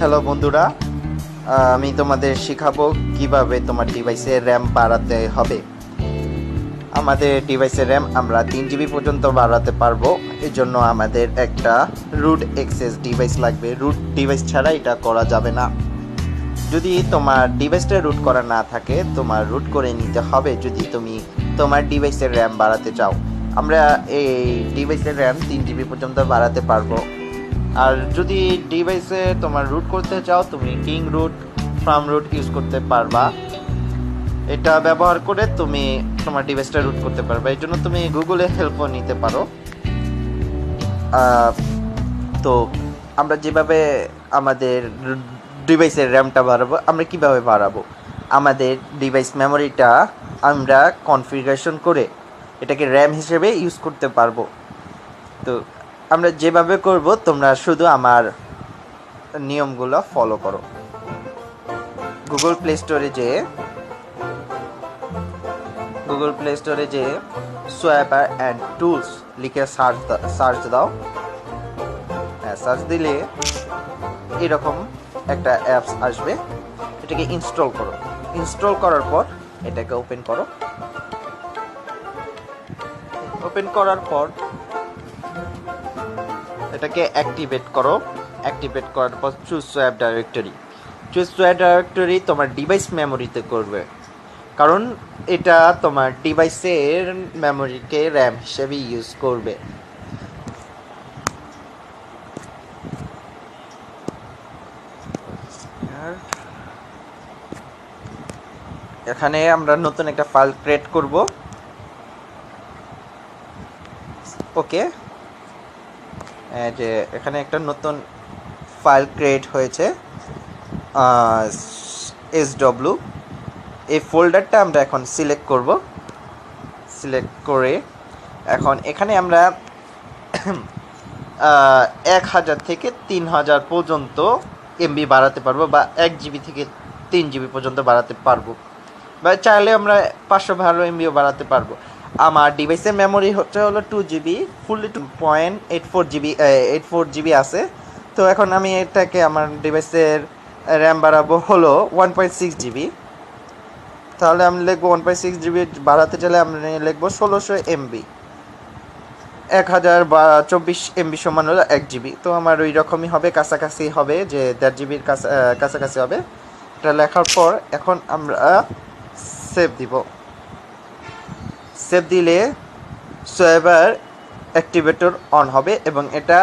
Hello বন্ধুরা। আমি তোমাদের শেখাবো কীভাবে তোমার ডিভাইসের র্যাম বাড়াতে হবে। আমাদের ডিভাইসের র্যাম আমরা তিন জিবি পর্যন্ত বাড়াতে পারব। এর জন্য আমাদের একটা রুট এক্সেস ডিভাইস লাগবে। রুট ডিভাইস ছাড়া এটা করা যাবে না। যদি তোমার ডিভাইসটা রুট করা না থাকে, তোমার রুট করে নিতে হবে যদি তুমি তোমার ডিভাইসের র্যাম বাড়াতে চাও। আমরা এই ডিভাইসের র্যাম তিন জিবি পর্যন্ত বাড়াতে পারব। আর যদি ডিভাইসে তোমার রুট করতে চাও, তুমি king root firm root use করতে পারবা। এটা ব্যবহার করে তুমি তোমার ডিভাইসটা রুট করতে পারবে। এই জন্য তুমি গুগলে হেল্পও নিতে পারো। তো আমরা যেভাবে আমাদের ডিভাইসের র্যামটা বাড়াবো, আমরা কীভাবে বাড়াবো? আমাদের ডিভাইস মেমোরিটা আমরা কনফিগারেশন করে এটাকে র্যাম হিসেবে ইউজ করতে পারব। তো আমরা যেভাবে করব, তোমরা শুধু আমার নিয়মগুলো ফলো করো। গুগল প্লে স্টোরে যে গুগল প্লে স্টোরে যে সোয়াপার অ্যান্ড টুলস লিখে সার্চ সার্চ দাও। হ্যাঁ সার্চ দিলে এরকম একটা অ্যাপস আসবে। এটাকে ইনস্টল করো। ইনস্টল করার পর এটাকে ওপেন করো। ওপেন করার পর এটাকে অ্যাক্টিভেট করো। অ্যাক্টিভেট করার পর choose swap directory choose swap directory তোমার ডিভাইস মেমোরিতে করবে। কারণ এটা তোমার ডিভাইসের মেমোরিকে র্যাম হিসেবে ইউজ করবে। এখানে আমরা নতুন একটা ফাইল ক্রিয়েট করব। ওকে। যে এখানে একটা নতুন ফাইল ক্রিয়েট হয়েছে এস ডব্লু এই ফোল্ডারটা আমরা এখন সিলেক্ট করব। সিলেক্ট করে এখন এখানে আমরা এক হাজার থেকে তিন হাজার পর্যন্ত এমবি বাড়াতে পারব বা এক জিবি থেকে তিন জিবি পর্যন্ত বাড়াতে পারব। বা চাইলে আমরা পাঁচশো বারো এমবিও বাড়াতে পারব। আমার ডিভাইসের মেমোরি হচ্ছে হলো two GB fully two point eight four GB eight four GB আছে। তো এখন আমি এটাকে আমার ডিভাইসের র্যাম বাড়াবো হলো ওয়ান পয়েন্ট সিক্স জিবি তাহলে আমি লিখব ওয়ান পয়েন্ট সিক্স জিবি বাড়াতে চাইলে আমি লিখব ষোলোশো এমবি এক হাজার বা চব্বিশ এমবি সমান হলো এক জিবি তো আমার ওই রকমই হবে, কাছাকাছি হবে যে দেড় জিবির কাছাকাছি হবে। এটা লেখার পর এখন আমরা সেভ দিব। সেভ দিলে সোয়েবার অ্যাক্টিভেটর অন হবে এবং এটা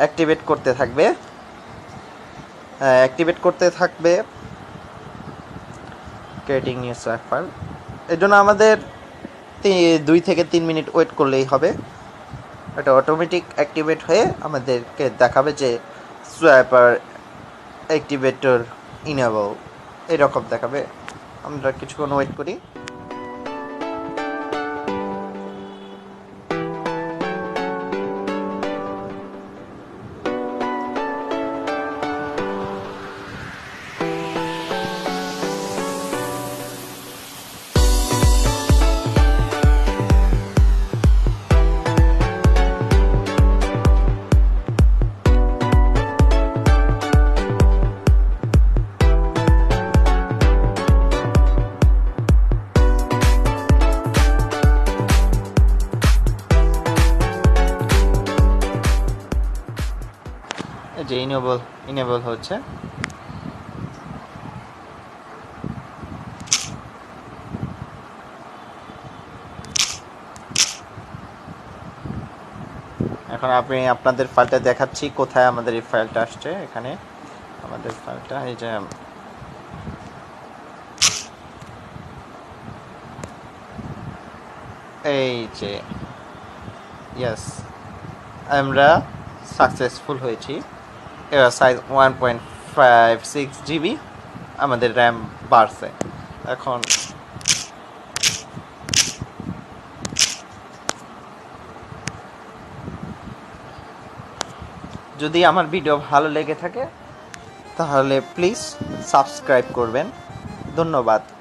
অ্যাক্টিভেট করতে থাকবে। অ্যাক্টিভেট করতে থাকবে ক্রিয়েটিং নিউ সোয়াপ ফাইল এর জন্য আমাদের দুই থেকে তিন মিনিট ওয়েট করলেই হবে। এটা অটোমেটিক অ্যাক্টিভেট হয়ে আমাদেরকে দেখাবে যে সোয়াইপার অ্যাক্টিভেটর ইনেবল এরকম দেখাবে। আমরা কিছুক্ষণ ওয়েট করি। যে ইনেবল ইনেবল হচ্ছে। এখন আমি আপনাদের ফাইলটা দেখাচ্ছি, কোথায় আমাদের এই ফাইলটা আসছে, এখানে। আমাদের ফাইলটা, এই যে এই যে ইয়েস আমরা সাকসেসফুল হয়েছি। Size one point five six GB আমাদের র্যাম বাড়ছে। এখন যদি আমার ভিডিও ভালো লেগে থাকে, তাহলে প্লিজ সাবস্ক্রাইব করবেন। ধন্যবাদ।